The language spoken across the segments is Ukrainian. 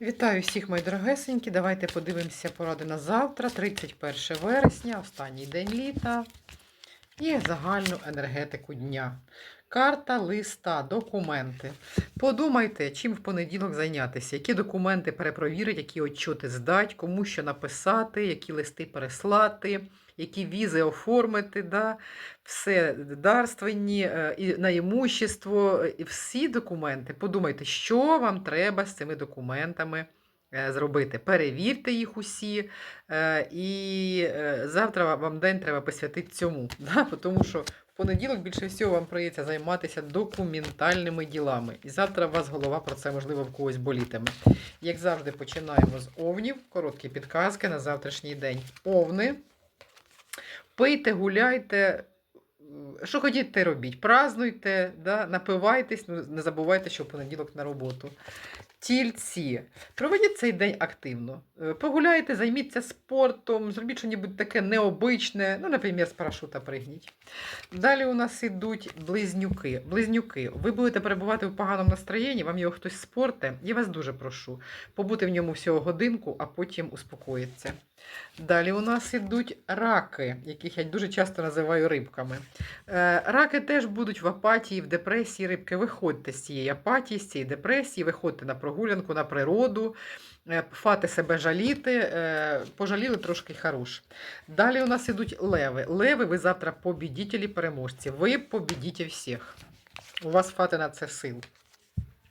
Вітаю всіх, мої дорогесенькі. Давайте подивимося поради на завтра, 31 вересня, останній день літа і загальну енергетику дня. Карта листа, документи. Подумайте, чим в понеділок зайнятися, які документи перепровірити, які отчоти здати, кому що написати, які листи переслати, які візи оформити, да? все дарственні, е, на імущество, і всі документи. Подумайте, що вам треба з цими документами зробити. Перевірте їх усі, е, і е, завтра вам день треба посвятити цьому. Да? Тому що в понеділок більше всього вам прийдеться займатися документальними ділами. І завтра у вас голова про це, можливо, в когось болітиме. Як завжди, починаємо з овнів. Короткі підказки на завтрашній день. Овни. Пийте, гуляйте. Що хотіть, робіть. Празнуйте, да? напивайтесь, ну, не забувайте, що в понеділок на роботу. Тільці. Проведіть цей день активно. Е, Погуляйте, займіться спортом, зробіть щось таке необичне, ну, наприклад, з парашута пригніть. Далі у нас ідуть близнюки. Близнюки. Ви будете перебувати в поганому настроєнні, вам його хтось спорте. Я вас дуже прошу побути в ньому всього годинку, а потім успокоїться. Далі у нас ідуть раки, яких я дуже часто називаю рибками. Е, Раки теж будуть в апатії, в депресії. Рибки, виходьте з цієї апатії, з цієї депресії, виходьте на прогулянку, на природу, е, фати себе жаліти, е, пожаліли трошки хорош. Далі у нас ідуть леви. Леви, ви завтра побідітелі переможці. Ви побідіть всіх. У вас фати на це сил.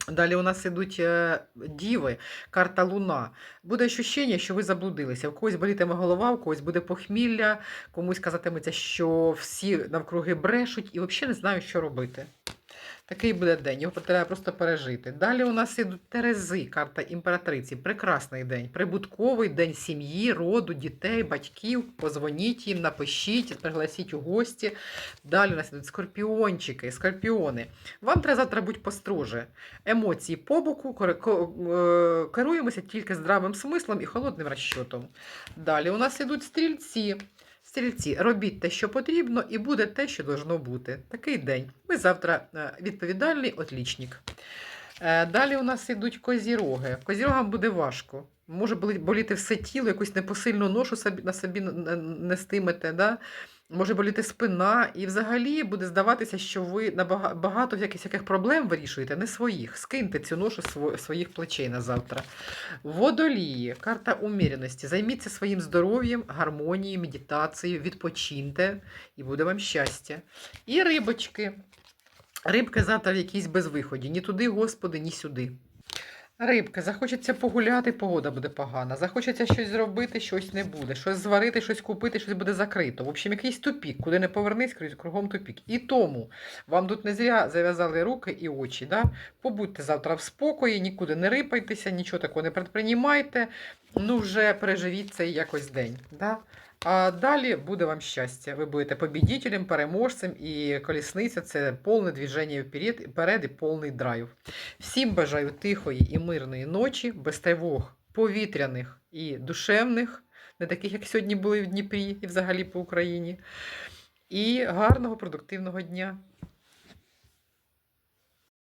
Далі у нас ідуть е, діви, карта Луна. Буде ощущення, що ви заблудилися. У когось болітиме голова, у когось буде похмілля, комусь казатиметься, що всі навкруги брешуть і взагалі не знають, що робити. Такий буде день, його треба просто пережити. Далі у нас ідуть Терези, карта імператриці. Прекрасний день. Прибутковий день сім'ї, роду, дітей, батьків. Позвоніть їм, напишіть, пригласіть у гості. Далі у нас ідуть скорпіончики, скорпіони. Вам треба завтра бути построже. Емоції по боку, кор- ко- е, керуємося тільки здравим смислом і холодним розчотом. Далі у нас ідуть стрільці. Стрільці, робіть те, що потрібно, і буде те, що должно бути. Такий день. Ви завтра е, відповідальний отлічник. Е, Далі у нас йдуть козіроги. Козірогам буде важко. Може боліти все тіло, якусь непосильну ношу на собі нестимете. Да? Може боліти спина, і взагалі буде здаватися, що ви багато яких проблем вирішуєте, не своїх. Скиньте цю ношу своїх плечей на завтра. Водолії, карта уміреності. Займіться своїм здоров'ям, гармонією, медитацією, відпочиньте, і буде вам щастя. І рибочки. Рибки завтра в якійсь безвиході. Ні туди, господи, ні сюди. Рибки, захочеться погуляти, погода буде погана. Захочеться щось зробити, щось не буде. Щось зварити, щось купити, щось буде закрито. В общем, якийсь тупік, куди не повернись, кругом тупік. І тому вам тут не зря зав'язали руки і очі. Да? Побудьте завтра в спокої, нікуди не рипайтеся, нічого такого не предпринімайте. Ну, вже переживіть цей якось день. Да? А далі буде вам щастя. Ви будете побідітелем, переможцем, і колісниця це повне движення вперед, вперед і повний драйв. Всім бажаю тихої і мирної ночі, без тривог повітряних і душевних, не таких, як сьогодні були в Дніпрі і взагалі по Україні. І гарного продуктивного дня.